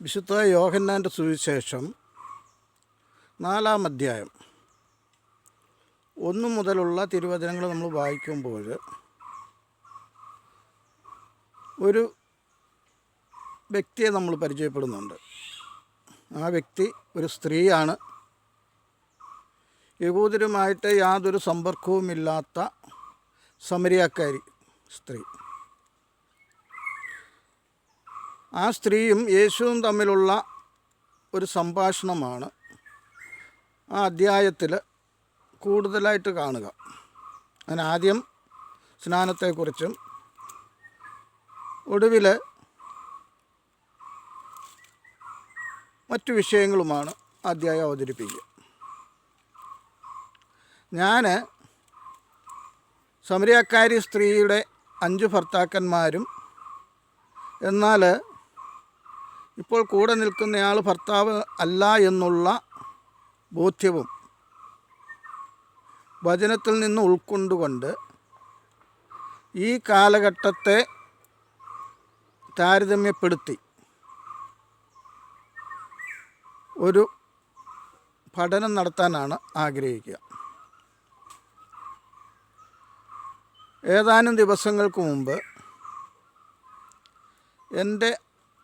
വിശുദ്ധ യോഹന്നാന്റെ സുവിശേഷം നാലാം അധ്യായം ഒന്നു മുതലുള്ള തിരുവചനങ്ങൾ നമ്മൾ വായിക്കുമ്പോൾ ഒരു വ്യക്തിയെ നമ്മൾ പരിചയപ്പെടുന്നുണ്ട്. ആ വ്യക്തി ഒരു സ്ത്രീയാണ്. യഹൂദരുമായിട്ട് യാതൊരു സമ്പർക്കവുമില്ലാത്ത സമരിയാക്കാരി സ്ത്രീ. ആ സ്ത്രീയും യേശുവും തമ്മിലുള്ള ഒരു സംഭാഷണമാണ് ആ അധ്യായത്തിൽ കൂടുതലായിട്ട് കാണുക. അതിന് ആദ്യം സ്നാനത്തെക്കുറിച്ചും ഒടുവിൽ മറ്റു വിഷയങ്ങളുമാണ് അധ്യായം അവതരിപ്പിക്കുക. ഞാൻ സമരിയാക്കാരി സ്ത്രീയുടെ അഞ്ച് ഭർത്താക്കന്മാരും എന്നാൽ ഇപ്പോൾ കൂടെ നിൽക്കുന്നയാൾ ഭർത്താവ് അല്ല എന്നുള്ള ബോധ്യവും വചനത്തിൽ നിന്ന് ഉൾക്കൊണ്ടുകൊണ്ട് ഈ കാലഘട്ടത്തെ താരതമ്യപ്പെടുത്തി ഒരു പഠനം നടത്താനാണ് ആഗ്രഹിക്കുക. ഏതാനും ദിവസങ്ങൾക്ക് മുമ്പ് എന്റെ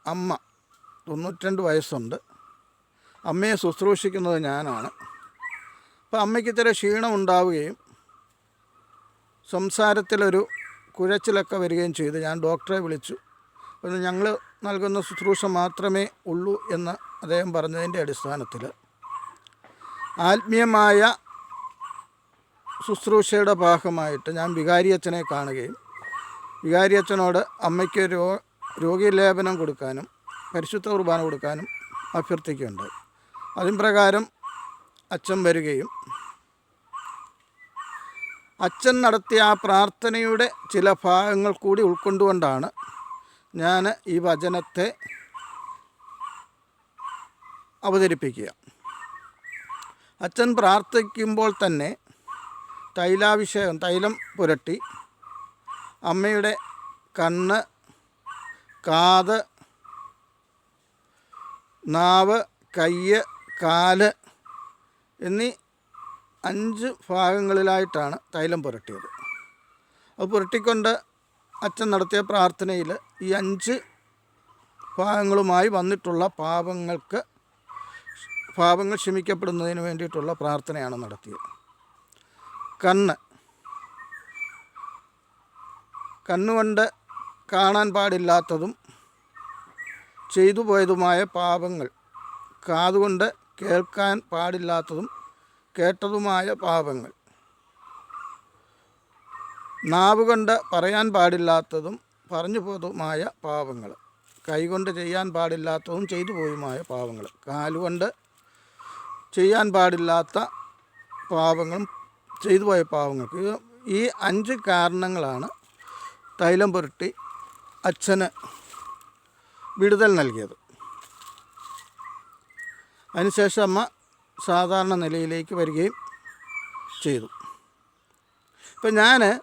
അമ്മ തൊണ്ണൂറ്റിരണ്ട് വയസ്സുണ്ട്. അമ്മയെ ശുശ്രൂഷിക്കുന്നത് ഞാനാണ്. അപ്പോൾ അമ്മയ്ക്ക് ഇത്തിരി ക്ഷീണം ഉണ്ടാവുകയും സംസാരത്തിലൊരു കുഴച്ചിലൊക്കെ വരികയും ചെയ്തു. ഞാൻ ഡോക്ടറെ വിളിച്ചു. അപ്പോൾ ഞങ്ങൾ നൽകുന്ന ശുശ്രൂഷ മാത്രമേ ഉള്ളൂ എന്ന് അദ്ദേഹം പറഞ്ഞതിന്റെ അടിസ്ഥാനത്തിൽ ആത്മീയമായ ശുശ്രൂഷയുടെ ഭാഗമായിട്ട് ഞാൻ വികാരിയച്ഛനെ കാണുകയും വികാരിയച്ഛനോട് അമ്മയ്ക്ക് രോ രോഗീലേപനം കൊടുക്കാനും പരിശുദ്ധ കുർബാന കൊടുക്കാനും അഭ്യർത്ഥിക്കുന്നുണ്ട്. അതിൻ പ്രകാരം അച്ഛൻ വരികയും അച്ഛൻ നടത്തിയ ആ പ്രാർത്ഥനയുടെ ചില ഭാഗങ്ങൾ കൂടി ഉൾക്കൊണ്ടുകൊണ്ടാണ് ഞാൻ ഈ വചനത്തെ അവതരിപ്പിക്കുക. അച്ഛൻ പ്രാർത്ഥിക്കുമ്പോൾ തന്നെ തൈലാഭിഷേകം തൈലം പുരട്ടി അമ്മയുടെ കണ്ണ് കാത് നാവ് കയ്യ് കാൽ എന്നീ അഞ്ച് ഭാഗങ്ങളിലായിട്ടാണ് തൈലം പുരട്ടിയത്. അത് പുരട്ടിക്കൊണ്ട് അച്ഛൻ നടത്തിയ പ്രാർത്ഥനയിൽ ഈ അഞ്ച് ഭാഗങ്ങളുമായി വന്നിട്ടുള്ള പാപങ്ങൾക്ക് പാപങ്ങൾ ക്ഷമിക്കപ്പെടുന്നതിന് വേണ്ടിയിട്ടുള്ള പ്രാർത്ഥനയാണ് നടത്തിയത്. കണ്ണ്. കണ്ണുകൊണ്ട് കാണാൻ പാടില്ലാത്തതും ചെയ്തു പോയതുമായ പാപങ്ങൾ. കാതുകൊണ്ട് കേൾക്കാൻ പാടില്ലാത്തതും കേട്ടതുമായ പാപങ്ങൾ. നാവ് കൊണ്ട് പറയാൻ പാടില്ലാത്തതും പറഞ്ഞു പോയതുമായ പാപങ്ങൾ. കൈകൊണ്ട് ചെയ്യാൻ പാടില്ലാത്തതും ചെയ്തു പോയതുമായ പാപങ്ങൾ. കാലുകൊണ്ട് ചെയ്യാൻ പാടില്ലാത്ത പാപങ്ങളും ചെയ്തു പോയ പാവങ്ങൾക്ക് ഇത് ഈ അഞ്ച് കാരണങ്ങളാണ് തൈലം പുരട്ടി അച്ഛന് വിടുതൽ നൽകിയത്. അതിനുശേഷം അമ്മ സാധാരണ നിലയിലേക്ക് വരികയും ചെയ്തു. ഇപ്പം ഞാൻ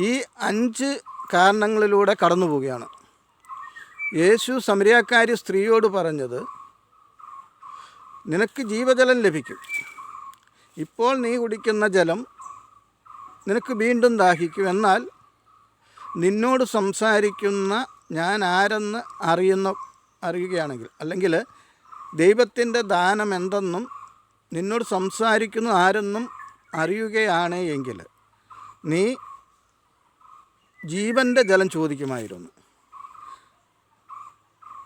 ഈ അഞ്ച് കാരണങ്ങളിലൂടെ കടന്നു പോവുകയാണ്. യേശു സമരിയാക്കാരി സ്ത്രീയോട് പറഞ്ഞത് നിനക്ക് ജീവജലം ലഭിക്കും. ഇപ്പോൾ നീ കുടിക്കുന്ന ജലം നിനക്ക് വീണ്ടും ദാഹിക്കും. എന്നാൽ നിന്നോട് സംസാരിക്കുന്ന ഞാൻ ആരെന്ന് അറിയുന്ന അറിയുകയാണെങ്കിൽ അല്ലെങ്കിൽ ദൈവത്തിന്റെ ദാനം എന്തെന്നും നിന്നോട് സംസാരിക്കുന്ന ആരെന്നും അറിയുകയാണ് എങ്കിൽ നീ ജീവന്റെ ജലം ചോദിക്കുമായിരുന്നു.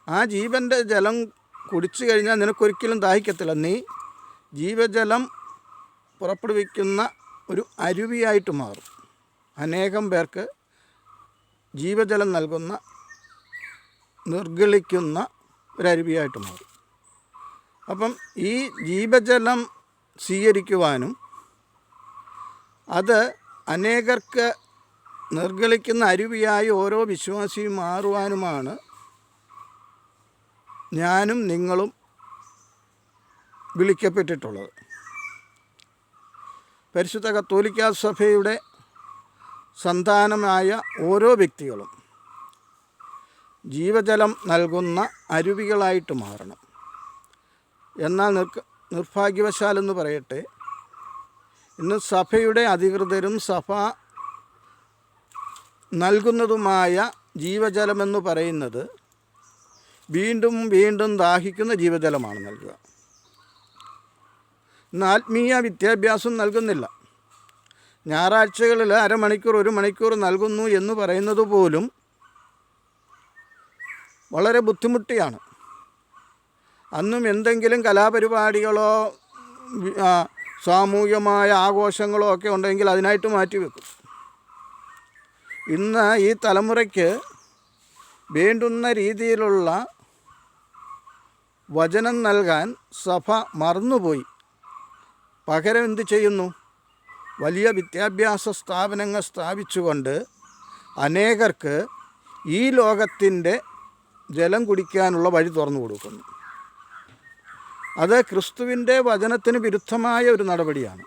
ആ ജീവന്റെ ജലം കുടിച്ചു കഴിഞ്ഞാൽ നിനക്കൊരിക്കലും ദാഹിക്കത്തില്ല. നീ ജീവജലം പുറപ്പെടുവിക്കുന്ന ഒരു അരുവിയായിട്ട് മാറും. അനേകം പേർക്ക് ജീവജലം നൽകുന്ന നിർഗളിക്കുന്ന ഒരരുവിയായിട്ട് മാറും. അപ്പം ഈ ജീവജലം സ്വീകരിക്കുവാനും അത് അനേകർക്ക് നിർഗളിക്കുന്ന അരുവിയായി ഓരോ വിശ്വാസിയും മാറുവാനുമാണ് ഞാനും നിങ്ങളും വിളിക്കപ്പെട്ടിട്ടുള്ളത്. പരിശുദ്ധ കത്തോലിക്ക സഭയുടെ സന്താനമായ ഓരോ വ്യക്തികളും ജീവജലം നൽകുന്ന അരുവികളായിട്ട് മാറണം. എന്നാൽ നിർഭാഗ്യവശാൽ എന്ന് പറയട്ടെ ഇന്ന് സഭയുടെ അധികൃതരും സഭ നൽകുന്നതുമായ ജീവജലമെന്ന് പറയുന്നത് വീണ്ടും വീണ്ടും ദാഹിക്കുന്ന ജീവജലമാണ് നൽകുക. ഇന്ന് ആത്മീയ വിദ്യാഭ്യാസം നൽകുന്നില്ല. ഞായറാഴ്ചകളിൽ അരമണിക്കൂർ ഒരു മണിക്കൂർ നൽകുന്നു എന്ന് പറയുന്നത് പോലും വളരെ ബുദ്ധിമുട്ടിയാണ്. അന്നും എന്തെങ്കിലും കലാപരിപാടികളോ സാമൂഹികമായ ആഘോഷങ്ങളോ ഒക്കെ ഉണ്ടെങ്കിൽ അതിനായിട്ട് മാറ്റിവെക്കും ഇന്ന് ഈ തലമുറയ്ക്ക് വേണ്ടുന്ന രീതിയിലുള്ള വചനം നൽകാൻ സഭ മറന്നുപോയി. പകരം എന്ത് ചെയ്യുന്നു? വലിയ വിദ്യാഭ്യാസ സ്ഥാപനങ്ങൾ സ്ഥാപിച്ചുകൊണ്ട് അനേകർക്ക് ഈ ലോകത്തിന്റെ ജലം കുടിക്കാനുള്ള വഴി തുറന്നു കൊടുക്കുന്നു. അത് ക്രിസ്തുവിന്റെ വചനത്തിന് വിരുദ്ധമായ ഒരു നടപടിയാണ്.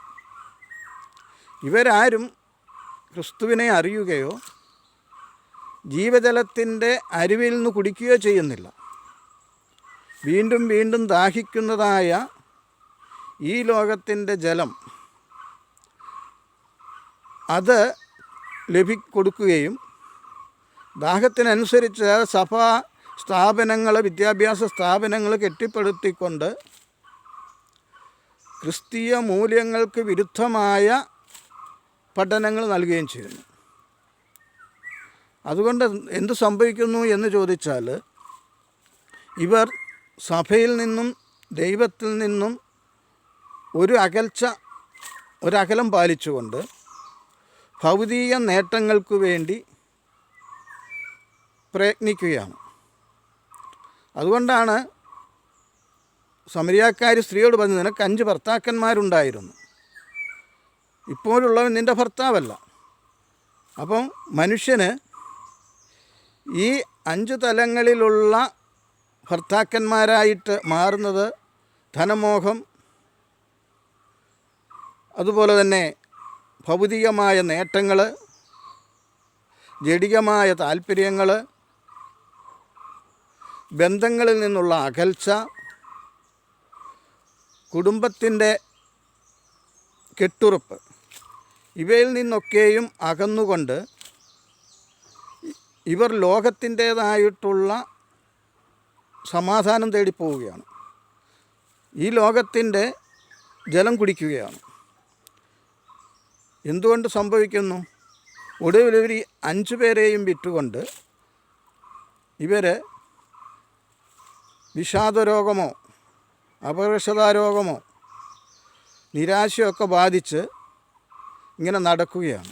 ഇവരാരും ക്രിസ്തുവിനെ അറിയുകയോ ജീവജലത്തിന്റെ അരുവിൽ നിന്ന് കുടിക്കുകയോ ചെയ്യുന്നില്ല. വീണ്ടും വീണ്ടും ദാഹിക്കുന്നതായ ഈ ലോകത്തിന്റെ ജലം അത് ലഭി കൊടുക്കുകയും ദാഹത്തിനനുസരിച്ച് സഭാ സ്ഥാപനങ്ങൾ വിദ്യാഭ്യാസ സ്ഥാപനങ്ങൾ കെട്ടിപ്പടുത്തിക്കൊണ്ട് ക്രിസ്തീയ മൂല്യങ്ങൾക്ക് വിരുദ്ധമായ പഠനങ്ങൾ നൽകുകയും ചെയ്യുന്നു. അതുകൊണ്ട് എന്ത് സംഭവിക്കുന്നു എന്ന് ചോദിച്ചാൽ ഇവർ സഭയിൽ നിന്നും ദൈവത്തിൽ നിന്നും ഒരു അകൽച്ച ഒരകലം പാലിച്ചുകൊണ്ട് ഭൗതിക നേട്ടങ്ങൾക്കു വേണ്ടി പ്രയത്നിക്കുകയാണ്. അതുകൊണ്ടാണ് സമരിയാക്കാർ സ്ത്രീയോട് പറഞ്ഞത് നിനക്ക് അഞ്ച് ഭർത്താക്കന്മാരുണ്ടായിരുന്നു. ഇപ്പോഴുള്ളവൻ നിന്റെ ഭർത്താവല്ല. അപ്പം മനുഷ്യന് ഈ അഞ്ച് തലങ്ങളിലുള്ള ഭർത്താക്കന്മാരായിട്ട് മാറുന്നത് ധനമോഹം അതുപോലെ തന്നെ ഭൗതികമായ നേട്ടങ്ങൾ ജടികമായ താല്പര്യങ്ങൾ ബന്ധങ്ങളിൽ നിന്നുള്ള അകൽച്ച കുടുംബത്തിന്റെ കെട്ടുറപ്പ് ഇവയിൽ നിന്നൊക്കെയും അകന്നുകൊണ്ട് ഇവർ ലോകത്തിന്റേതായിട്ടുള്ള സമാധാനം തേടിപ്പോവുകയാണ്. ഈ ലോകത്തിന്റെ ജലം കുടിക്കുകയാണ്. എന്തുകൊണ്ട് സംഭവിക്കുന്നു? ഒടുവിൽ ഇവർ ഈ അഞ്ചു പേരെയും വിറ്റുകൊണ്ട് ഇവർ വിഷാദരോഗമോ അപകർഷതാരോഗമോ നിരാശയൊക്കെ ബാധിച്ച് ഇങ്ങനെ നടക്കുകയാണ്.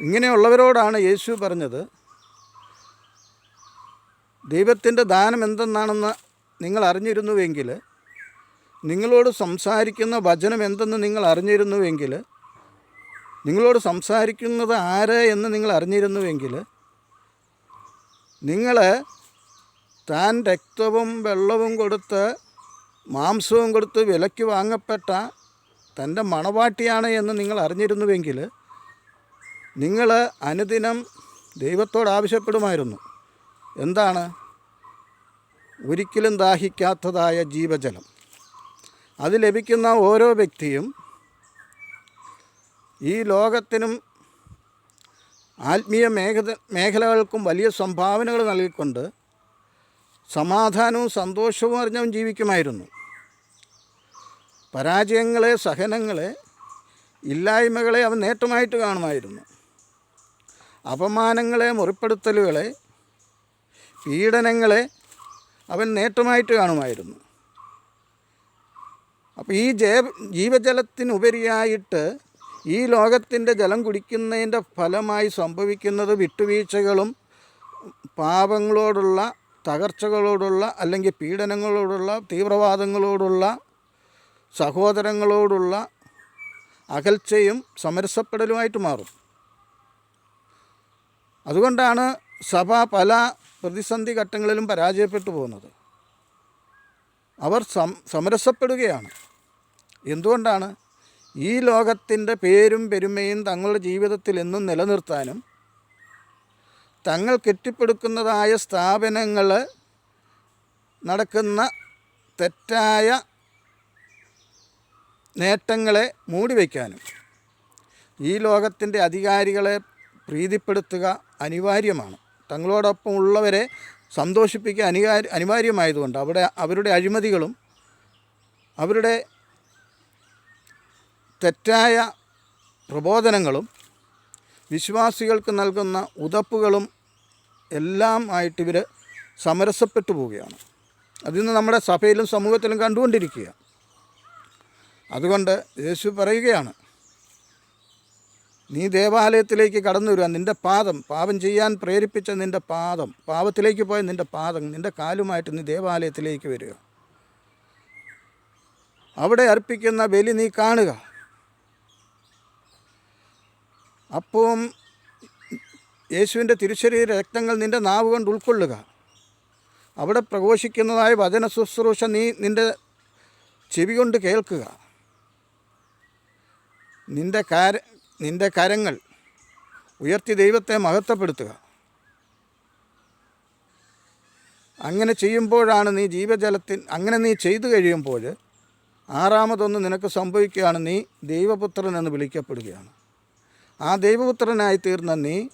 ഇങ്ങനെയുള്ളവരോടാണ് യേശു പറഞ്ഞത് ദൈവത്തിന്റെ ദാനം എന്തെന്നാണെന്ന് നിങ്ങൾ അറിഞ്ഞിരുന്നുവെങ്കിൽ നിങ്ങളോട് സംസാരിക്കുന്ന വചനം എന്തെന്ന് നിങ്ങൾ അറിഞ്ഞിരുന്നുവെങ്കിൽ നിങ്ങളോട് സംസാരിക്കുന്നത് ആര് എന്ന് നിങ്ങൾ അറിഞ്ഞിരുന്നുവെങ്കിൽ നിങ്ങൾ താൻ രക്തവും വെള്ളവും കൊടുത്ത് മാംസവും കൊടുത്ത് വിലയ്ക്ക് വാങ്ങപ്പെട്ട തന്റെ മണവാട്ടിയാണ് എന്ന് നിങ്ങൾ അറിഞ്ഞിരുന്നുവെങ്കിൽ നിങ്ങൾ അനുദിനം ദൈവത്തോട് ആവശ്യപ്പെടുമായിരുന്നു. എന്താണ്? ഒരിക്കലും ദാഹിക്കാത്തതായ ജീവജലം. അത് ലഭിക്കുന്ന ഓരോ വ്യക്തിയും ഈ ലോകത്തിനും ആത്മീയ മേഖല മേഖലകൾക്കും വലിയ സംഭാവനകൾ നൽകിക്കൊണ്ട് സമാധാനവും സന്തോഷവും അറിഞ്ഞവൻ ജീവിക്കുമായിരുന്നു. പരാജയങ്ങളെ സഹനങ്ങളെ ഇല്ലായ്മകളെ അവൻ നേട്ടമായിട്ട് കാണുമായിരുന്നു. അപമാനങ്ങളെ മുറിപ്പെടുത്തലുകളെ പീഡനങ്ങളെ അവൻ നേട്ടമായിട്ട് കാണുമായിരുന്നു. അപ്പോൾ ഈ ജയ ജീവജലത്തിനുപരിയായിട്ട് ഈ ലോകത്തിന്റെ ജലം കുടിക്കുന്നതിന്റെ ഫലമായി സംഭവിക്കുന്നത് വിട്ടുവീഴ്ചകളും പാപങ്ങളോടുള്ള തകർച്ചകളോടുള്ള അല്ലെങ്കിൽ പീഡനങ്ങളോടുള്ള തീവ്രവാദങ്ങളോടുള്ള സഹോദരങ്ങളോടുള്ള അകൽച്ചയും സമരസപ്പെടലുമായിട്ട് മാറും. അതുകൊണ്ടാണ് സഭ പല പ്രതിസന്ധി ഘട്ടങ്ങളിലും പരാജയപ്പെട്ടു പോകുന്നത്. അവർ സം സമരസപ്പെടുകയാണ്. എന്തുകൊണ്ടാണ്? ഈ ലോകത്തിന്റെ പേരും പെരുമയും തങ്ങളുടെ ജീവിതത്തിൽ എന്നും നിലനിർത്താനും തങ്ങൾ കെട്ടിപ്പടുക്കുന്നതായ സ്ഥാപനങ്ങൾ നടക്കുന്ന തെറ്റായ നേട്ടങ്ങളെ മൂടിവെക്കാനും ഈ ലോകത്തിന്റെ അധികാരികളെ പ്രീതിപ്പെടുത്തുക അനിവാര്യമാണ്. തങ്ങളോടൊപ്പം ഉള്ളവരെ സന്തോഷിപ്പിക്കുക അനിവാര്യ അനിവാര്യമായതുകൊണ്ട് അവിടെ അവരുടെ അഴിമതികളും അവരുടെ തെറ്റായ പ്രബോധനങ്ങളും വിശ്വാസികൾക്ക് നൽകുന്ന ഉതപ്പുകളും എല്ലാം ആയിട്ട് ഇവർ സമരസപ്പെട്ടു പോവുകയാണ്. അതിന്ന് നമ്മുടെ സഭയിലും സമൂഹത്തിലും കണ്ടുകൊണ്ടിരിക്കുക അതുകൊണ്ട് യേശു പറയുകയാണ് നീ ദേവാലയത്തിലേക്ക് കടന്നു വരിക നിന്റെ പാദം പാപം ചെയ്യാൻ പ്രേരിപ്പിച്ച നിന്റെ പാദം പാപത്തിലേക്ക് പോയ നിന്റെ പാദം നിന്റെ കാലുമായിട്ട് നീ ദേവാലയത്തിലേക്ക് വരിക. അവിടെ അർപ്പിക്കുന്ന ബലി നീ കാണുക. അപ്പവും യേശുവിന്റെ തിരുശരീര രക്തങ്ങൾ നിന്റെ നാവ് കൊണ്ട് ഉൾക്കൊള്ളുക. അവിടെ പ്രഘോഷിക്കുന്നതായ വചന ശുശ്രൂഷ നീ നിന്റെ ചെവി കൊണ്ട് കേൾക്കുക. നിന്റെ കാര നിന്റെ കരങ്ങൾ ഉയർത്തി ദൈവത്തെ മഹത്വപ്പെടുത്തുക. അങ്ങനെ ചെയ്യുമ്പോഴാണ് നീ ജീവജലത്തിൽ അങ്ങനെ നീ ചെയ്തു കഴിയുമ്പോൾ ആറാമതൊന്ന് നിനക്ക് സംഭവിക്കുകയാണ്. നീ ദൈവപുത്രൻ എന്ന് വിളിക്കപ്പെടുകയാണ്. ആ ദൈവപുത്രനായി തീർന്ന നീ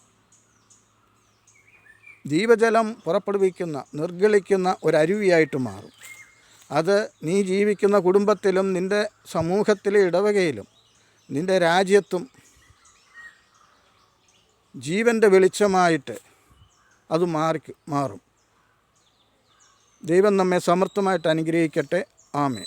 ജീവജലം പുറപ്പെടുവിക്കുന്ന നിർഗളിക്കുന്ന ഒരരുവിയായിട്ട് മാറും. അത് നീ ജീവിക്കുന്ന കുടുംബത്തിലും നിന്റെ സമൂഹത്തിലെ ഇടവകയിലും നിന്റെ രാജ്യത്തും ജീവന്റെ വെളിച്ചമായിട്ട് അത് മാറി മാറും. ദൈവം നമ്മെ സമർത്ഥമായിട്ട് അനുഗ്രഹിക്കട്ടെ. ആമേ